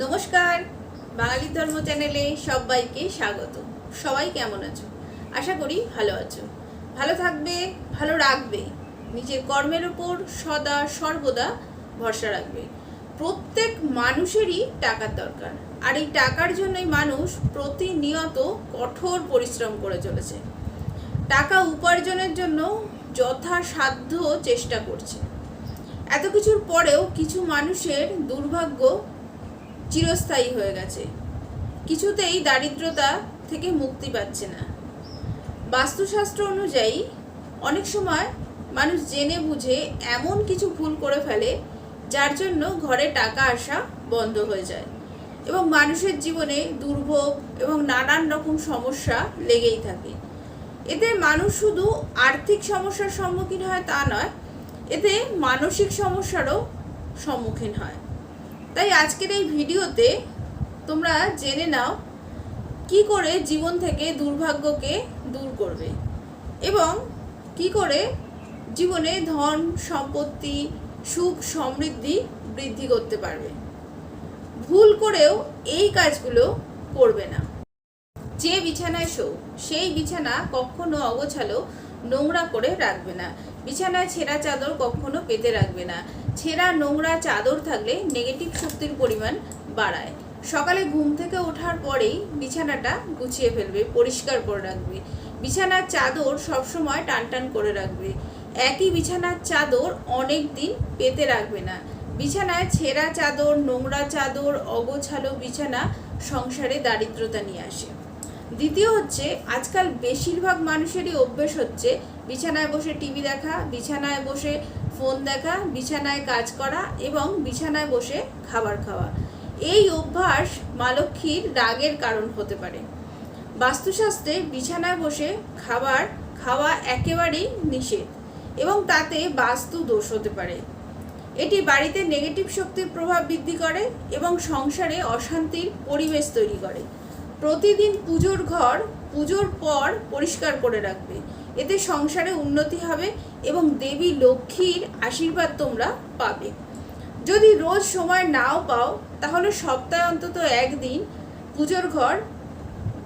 নমস্কার, বাঙালি ধর্ম চ্যানেলে সবাইকে স্বাগত। সবাই কেমন আছো? আশা করি ভালো আছো। ভালো থাকবে, ভালো রাখবে। নিজের কর্মের উপর সদা, সর্বদা ভরসা রাখবে। প্রত্যেক মানুষেরই টাকার দরকার। আর এই টাকার জন্যই মানুষ প্রতিনিয়ত কঠোর পরিশ্রম করে চলেছে। টাকা উপার্জনের জন্য যথাসাধ্য চেষ্টা করছে। এত কিছুর পরেও কিছু মানুষের দুর্ভাগ্য চিরস্থায়ী হয়ে গেছে। কিছুতেই দারিদ্রতা থেকে মুক্তি পাচ্ছে না। বাস্তুশাস্ত্র অনুযায়ী, অনেক সময় মানুষ জেনে বুঝে এমন কিছু ভুল করে ফেলে, যার জন্য ঘরে টাকা আসা বন্ধ হয়ে যায় এবং মানুষের জীবনে দুর্ভোগ এবং নানান রকম সমস্যা লেগেই থাকে। এতে মানুষ শুধু আর্থিক সমস্যার সম্মুখীন হয় তা নয়, এতে মানসিক সমস্যারও সম্মুখীন হয়। তাই আজকের এই ভিডিওতে তোমরা জেনে নাও কি করে জীবন থেকে দুর্ভাগ্যকে দূর করবে এবং কি করে জীবনে ধন, সম্পত্তি, সুখ, সমৃদ্ধি বৃদ্ধি করতে পারবে। ভুল করেও এই কাজগুলো করবে না। যে বিছানায় শো, সেই বিছানা কখনো অগোছালো নোংরা করে রাখবে না। বিছানায় ছেঁড়া চাদর কখনো পেতে রাখবে না। ছেঁড়া নোংরা চাদর থাকলে নেগেটিভ শক্তির পরিমাণ বাড়ায়। সকালে ঘুম থেকে ওঠার পরেই বিছানাটা গুছিয়ে ফেলবে, পরিষ্কার করে রাখবে। বিছানার চাদর সবসময় টান টান করে রাখবে। একই বিছানার চাদর অনেক দিন পেতে রাখবে না। বিছানায় ছেঁড়া চাদর, নোংরা চাদর, অগোছালো বিছানা সংসারে দারিদ্রতা নিয়ে আসে। দ্বিতীয় হচ্ছে, আজকাল বেশিরভাগ মানুষেরই অভ্যেস হচ্ছে বিছানায় বসে টিভি দেখা, বিছানায় বসে ফোন দেখা, বিছানায় কাজ করা এবং বিছানায় বসে খাবার খাওয়া। এই অভ্যাস মা লক্ষ্মীর রাগের কারণ হতে পারে। বাস্তুশাস্ত্রে বিছানায় বসে খাবার খাওয়া একেবারেই নিষেধ এবং তাতে বাস্তু দোষ হতে পারে। এটি বাড়িতে নেগেটিভ শক্তির প্রভাব বৃদ্ধি করে এবং সংসারে অশান্তির পরিবেশ তৈরি করে। প্রতিদিন পুজোর ঘর পুজোর পর পরিষ্কার করে রাখবে। এতে সংসারে উন্নতি হবে এবং দেবী লক্ষ্মীর আশীর্বাদ তোমরা পাবে। যদি রোজ সময় নাও পাও, তাহলে সপ্তাহে অন্তত একদিন পুজোর ঘর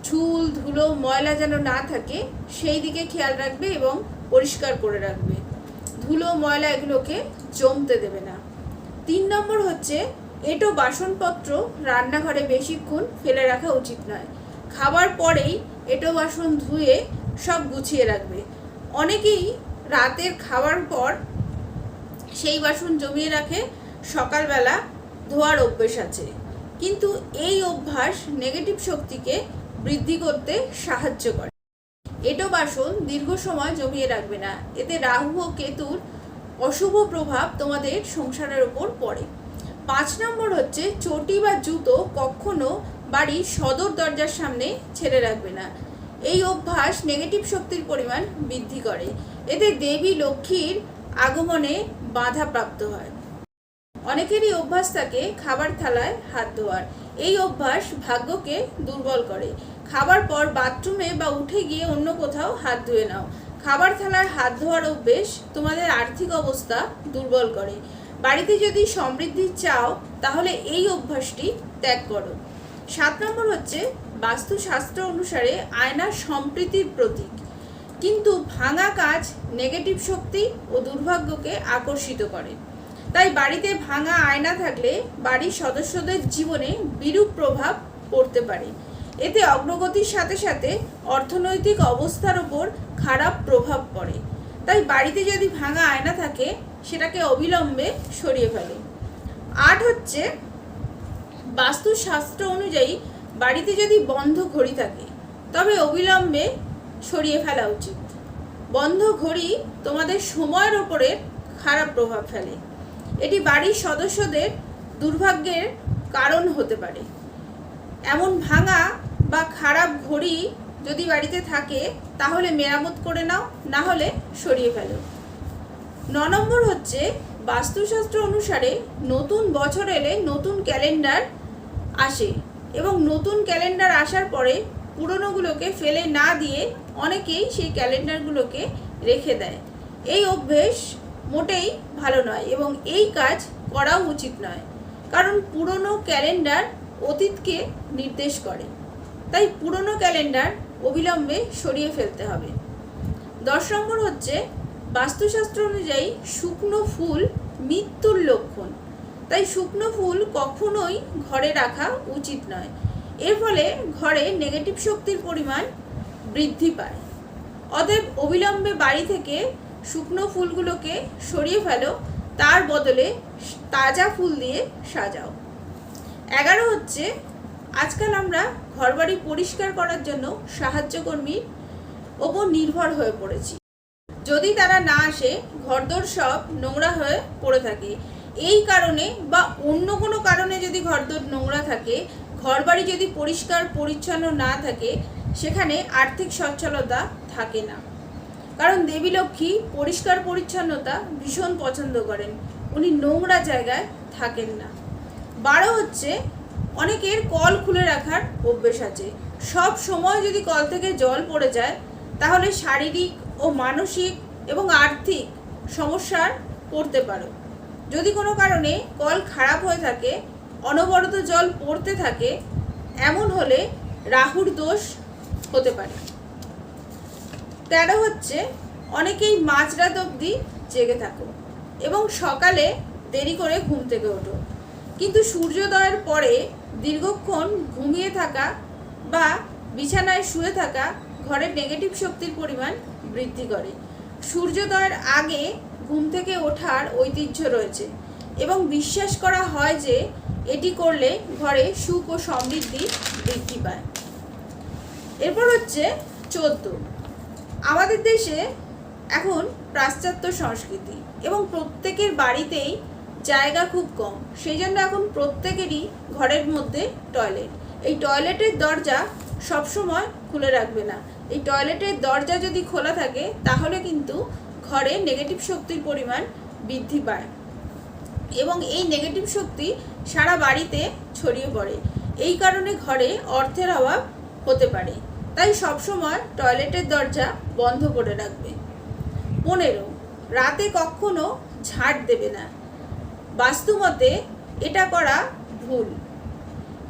ঝুল ধুলো, ময়লা যেন না থাকে, সেই দিকে খেয়াল রাখবে এবং পরিষ্কার করে রাখবে। ধুলো, ময়লা এগুলোকে জমতে দেবে না। তিন নম্বর হচ্ছে এটো বাসনপত্র রান্নাঘরে বেশিক্ষণ ফেলে রাখা উচিত নয়। খাবার পরেই এটো বাসন ধুয়ে সব গুছিয়ে রাখবে। অনেকেই রাতের খাবার পর সেই বাসন জমিয়ে রাখে, সকালবেলা ধোয়ার অভ্যেস আছে। কিন্তু এই অভ্যাস নেগেটিভ শক্তিকে বৃদ্ধি করতে সাহায্য করে। এটো বাসন দীর্ঘ সময় জমিয়ে রাখবে না। এতে রাহু ও কেতুর অশুভ প্রভাব তোমাদের সংসারের ওপর পড়ে। পাঁচ নম্বর হচ্ছে চটি বা জুতো কখনো বাড়ির সদর দরজার সামনে ছেড়ে রাখবে না। এই অভ্যাস নেগেটিভ শক্তির পরিমাণ বৃদ্ধি করে। এতে দেবী লক্ষ্মীর আগমনে বাধা প্রাপ্ত হয়। অনেকেরই অভ্যাস থাকে খাবার থালায় হাত ধোয়ার। এই অভ্যাস ভাগ্যকে দুর্বল করে। খাবার পর বাথরুমে বা উঠে গিয়ে অন্য কোথাও হাত ধুয়ে নাও। খাবার থালায় হাত ধোয়ার অভ্যেস তোমাদের আর্থিক অবস্থা দুর্বল করে। বাড়িতে যদি সমৃদ্ধি চাও, তাহলে এই অভ্যাসটি ত্যাগ করো। সাত নম্বর হচ্ছে, বাস্তুশাস্ত্র অনুসারে আয়না সম্প্রীতির প্রতীক। কিন্তু ভাঙা কাজ নেগেটিভ শক্তি ও দুর্ভাগ্যকে আকর্ষিত করে। তাই বাড়িতে ভাঙা আয়না থাকলে বাড়ির সদস্যদের জীবনে বিরূপ প্রভাব পড়তে পারে। এতে অগ্রগতির সাথে সাথে অর্থনৈতিক অবস্থার ওপর খারাপ প্রভাব পড়ে। তাই বাড়িতে যদি ভাঙা আয়না থাকে সেটাকে অবিলম্বে সরিয়ে ফেলে। আট হচ্ছে, বাস্তুশাস্ত্র অনুযায়ী বাড়িতে যদি বন্ধ ঘড়ি থাকে, তবে অবিলম্বে সরিয়ে ফেলা উচিত। বন্ধ ঘড়ি তোমাদের সময়ের ওপরে খারাপ প্রভাব ফেলে। এটি বাড়ির সদস্যদের দুর্ভাগ্যের কারণ হতে পারে। এমন ভাঙা বা খারাপ ঘড়ি যদি বাড়িতে থাকে, তাহলে মেরামত করে নাও, না হলে সরিয়ে ফেলো। ন নম্বর হচ্ছে, বাস্তুশাস্ত্র অনুসারে নতুন বছর এলে নতুন ক্যালেন্ডার আসে এবং নতুন ক্যালেন্ডার আসার পরে পুরনোগুলোকে ফেলে না দিয়ে অনেকেই সেই ক্যালেন্ডারগুলোকে রেখে দেয়। এই অভ্যেস মোটেই ভালো নয় এবং এই কাজ করাও উচিত নয়, কারণ পুরনো ক্যালেন্ডার অতীতকে নির্দেশ করে। তাই পুরনো ক্যালেন্ডার অবিলম্বে সরিয়ে ফেলতে হবে। দশ নম্বর হচ্ছে বাস্তুশাস্ত্র অনুযায়ী শুকনো ফুল মৃত্যুর লক্ষণ। তাই শুকনো ফুল কখনোই ঘরে রাখা উচিত নয়। এর ফলে ঘরে নেগেটিভ শক্তির পরিমাণ বৃদ্ধি পায়। অতএব অবিলম্বে বাড়ি থেকে শুকনো ফুলগুলোকে সরিয়ে ফেলো, তার বদলে তাজা ফুল দিয়ে সাজাও। এগারো হচ্ছে, আজকাল আমরা ঘরবাড়ি পরিষ্কার করার জন্য সাহায্যকর্মীর ওপর নির্ভর হয়ে পড়েছি। যদি তারা না আসে, ঘরদোর সব নোংরা হয়ে পড়ে থাকে। এই কারণে বা অন্য কোনো কারণে যদি ঘরদোর নোংরা থাকে, ঘরবাড়ি যদি পরিষ্কার, পরিচ্ছন্ন না থাকে, সেখানে আর্থিক সচ্ছলতা থাকে না। কারণ দেবী লক্ষ্মী পরিষ্কার পরিচ্ছন্নতা ভীষণ পছন্দ করেন। উনি নোংরা জায়গায় থাকেন না। বারো হচ্ছে, অনেকের কল খুলে রাখার অভ্যেস আছে। সব সময় যদি কল থেকে জল পড়ে যায়, তাহলে শারীরিক ও মানসিক এবং আর্থিক সমস্যার পড়তে পারো। যদি কোনো কারণে কল খারাপ হয়ে থাকে, অনবরত জল পড়তে থাকে, এমন হলে রাহুর দোষ হতে পারে। তেরো হচ্ছে, অনেকেই মাঝরাত অবধি জেগে থাকো এবং সকালে দেরি করে ঘুম থেকে ওঠো। কিন্তু সূর্যোদয়ের পরে দীর্ঘক্ষণ ঘুমিয়ে থাকা বা বিছানায় শুয়ে থাকা ঘরের নেগেটিভ শক্তির পরিমাণ বৃদ্ধি করে। সূর্যোদয়ের আগে ঘুম থেকে ওঠার ঐতিহ্য রয়েছে এবং বিশ্বাস করা হয় যে এটি করলে ঘরে সুখ ও সমৃদ্ধি বৃদ্ধি পায়। এরপর হচ্ছে চোদ্দ। আমাদের দেশে এখন পাশ্চাত্য সংস্কৃতি এবং প্রত্যেকের বাড়িতেই জায়গা খুব কম সেই জন্য এখন প্রত্যেকেরই ঘরের মধ্যে টয়লেট। এই টয়লেটের দরজা সবসময় খুলে রাখবে না। এই টয়লেটের দরজা যদি খোলা থাকে, তাহলে কিন্তু ঘরে নেগেটিভ শক্তির পরিমাণ বৃদ্ধি পায়। এবং এই নেগেটিভ শক্তি সারা বাড়িতে ছড়িয়ে পড়ে। এই কারণে ঘরে অর্থের অভাব হতে পারে। তাই সবসময় টয়লেটের দরজা বন্ধ করে রাখবে। পনেরো, রাতে কখনো ঝাড় দেবে না। বাস্তুমতে এটা করা ভুল।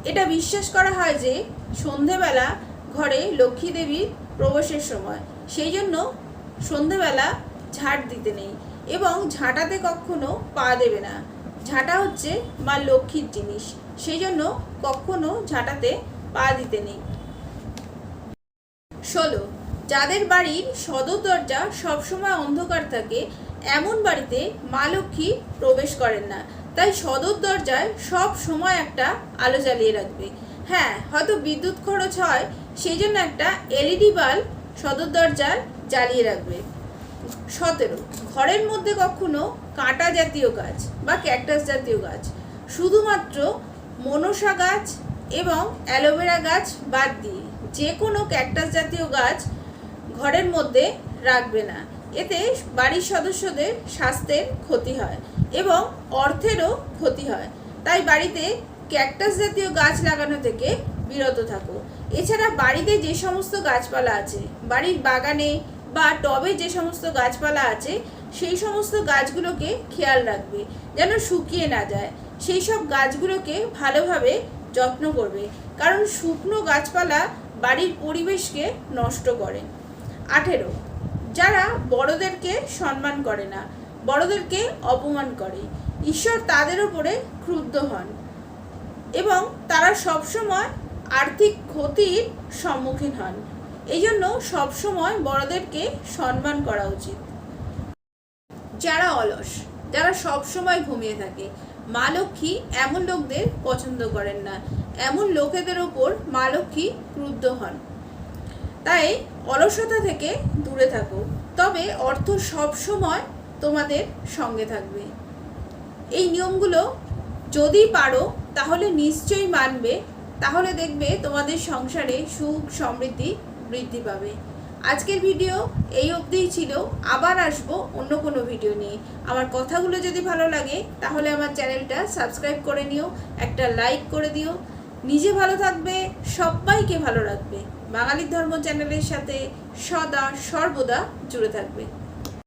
এটা বিশ্বাস করা হয় যে সন্ধেবেলা ঘরে লক্ষ্মী দেবীর প্রবেশের সময়। সেই জন্য সন্ধেবেলা ঝাঁট দিতে নেই এবং ঝাঁটাতে কখনো পা দেবে না। ঝাঁটা হচ্ছে মা লক্ষ্মীর জিনিস, সেই জন্য কখনো ঝাঁটাতে পা দিতে নেই। ষোলো। যাদের বাড়ির সদর দরজা সবসময় অন্ধকার থাকে, এমন বাড়িতে মা লক্ষ্মী প্রবেশ করেন না। তাই সদর দরজায় সব সময় একটা আলো জ্বালিয়ে রাখবে। হ্যাঁ হয়তো বিদ্যুৎ খরচ হয় সেই জন্য একটা এলইডি বাল্ব সদর দরজার জ্বালিয়ে রাখবে। সতেরো, ঘরের মধ্যে কখনো কাঁটা জাতীয় গাছ বা ক্যাকটাস জাতীয় গাছ, শুধুমাত্র মনসা গাছ এবং অ্যালোভেরা গাছ বাদ দিয়ে যে কোনো ক্যাকটাস জাতীয় গাছ ঘরের মধ্যে রাখবে না। এতে বাড়ির সদস্যদের স্বাস্থ্যের ক্ষতি হয় এবং অর্থেরও ক্ষতি হয়। তাই বাড়িতে ক্যাকটাস জাতীয় গাছ লাগানো থেকে বিরত থাকো। এছাড়া বাড়িতে যে সমস্ত গাছপালা আছে, বাড়ির বাগানে বা টবে যে সমস্ত গাছপালা আছে, সেই সমস্ত গাছগুলোকে খেয়াল রাখবে, যেন শুকিয়ে না যায়। সেই সব গাছগুলোকে ভালোভাবে যত্ন করবে, কারণ শুকনো গাছপালা বাড়ির পরিবেশকে নষ্ট করে। আঠেরো, যারা বড়দেরকে সম্মান করে না, বড়দেরকে অপমান করে, ঈশ্বর তাদের ওপরে ক্রুদ্ধ হন। এবং তারা সবসময় আর্থিক ক্ষতির সম্মুখীন হন। এই জন্য সবসময় বড়দেরকে সম্মান করা উচিত। যারা অলস, যারা সব সময় ঘুমিয়ে থাকে, মা লক্ষ্মী এমন লোকদের পছন্দ করেন না। এমন লোকেদের ওপর মা লক্ষ্মী ক্রুদ্ধ হন। তাই অলসতা থেকে দূরে থাকো। তবে অর্থ সব সময় তোমাদের সঙ্গে থাকবে। এই নিয়মগুলো যদি পারো তাহলে নিশ্চয়ই মানবে, তাহলে দেখবে তোমাদের সংসারে সুখ, সমৃদ্ধি বৃদ্ধি পাবে। আজকের ভিডিও এই অবধিই ছিল, আবার আসব অন্য কোনো ভিডিও নিয়ে। আমার কথাগুলো যদি ভালো লাগে, তাহলে আমার চ্যানেলটা সাবস্ক্রাইব করে নিও, একটা লাইক করে দিও। নিজে ভালো থাকবে, সবাইকে ভালো রাখবে। বাঙালির ধর্ম চ্যানেলের সাথে সদা, সর্বদা জুড়ে থাকবে।